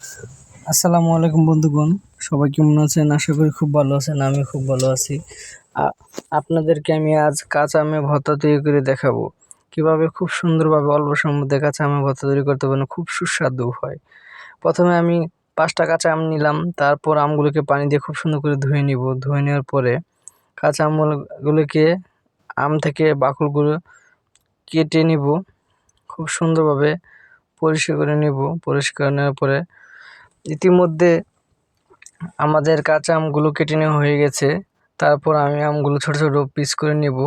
আসসালামু আলাইকুম বন্ধুগণ, সবাই কেমন আছেন? আশা করি খুব ভালো আছেন আমি খুব ভালো আছি। আপনাদেরকে আমি আজ কাঁচা আমে ভর্তা তৈরি করে দেখাবো। কীভাবে খুব সুন্দরভাবে অল্প মধ্যে কাঁচা আমের ভর্তা তৈরি করতে পারেন খুব সুস্বাদু হয়। প্রথমে আমি পাঁচটা কাঁচা আম নিলাম, তারপর আমগুলোকে পানি দিয়ে খুব সুন্দর করে ধুয়ে নিব। ধুয়ে নেওয়ার পরে কাঁচা আমগুলোকে আম থেকে বাকলগুলো কেটে নিব। খুব সুন্দরভাবে পরিষ্কার করে নেব। পরিষ্কার নেওয়ার পরে ইতিমধ্যে আমাদের কাঁচা আমগুলো কেটে নেওয়া হয়ে গেছে। তারপর আমি আমগুলো ছোট ছোট পিস করে নেব,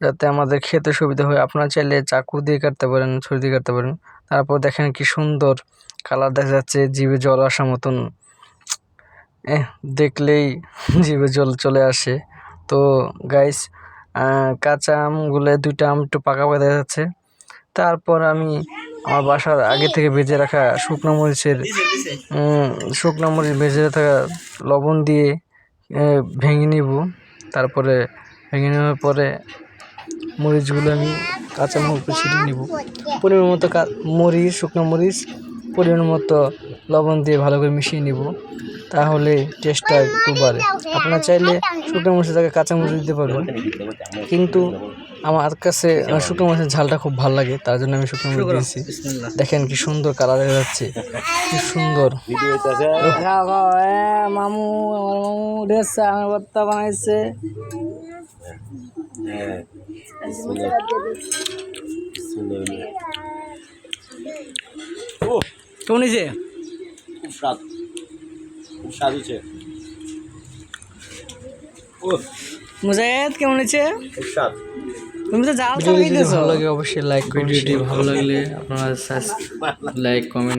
যাতে আমাদের খেতে সুবিধা হয়। আপনারা চাইলে চাকু দিয়ে কাটতে পারেন, ছুরি দিয়ে কাটতে পারেন। তারপর দেখেন কি সুন্দর কালার দেখা যাচ্ছে, জিভে জল আসার মতন। দেখলেই জিভে জল চলে আসে। তো গাইস কাঁচা আমগুলো, দুইটা আম একটু পাকা পাকা দেখা যাচ্ছে। তারপর আমি আমার বাসার আগে থেকে ভেজে রাখা শুকনো মরিচের শুকনো মরিচ ভেজে থাকা লবণ দিয়ে ভেঙে নিব। তারপরে ভেঙে নেওয়ার পরে মরিচগুলো আমি কাঁচা মরিচ ছিটিয়ে নেব। পরিমাণ মতো মরিচ, শুকনো মরিচ, পরিমাণ মতো লবণ দিয়ে ভালো করে মিশিয়ে নিব। তাহলে টেস্টটা একটু বাড়ে। আপনারা চাইলে শুকনো মরিচের জায়গায় কাঁচা মরিচ দিতে পারবেন। কিন্তু আমার কাছে শুকনো মরিচের ঝালটা খুব ভালো লাগে, তার জন্য আমি শুকনো মরিচ দিয়েছি। দেখেন কি সুন্দর কালার হয়ে যাচ্ছে, কি সুন্দর। মামু আমার মামু রেসে আমার বানাইছে কেমন হয়েছে খুব স্বাদ। খুব স্বাদ হচ্ছে মুজাহিদ কেমন হয়েছে? খুব স্বাদ। তুমি তো জাল ভালো লাগে অবশ্যই লাইক ভিডিওটি ভালো লাগলে আপনারা লাইক কমেন্ট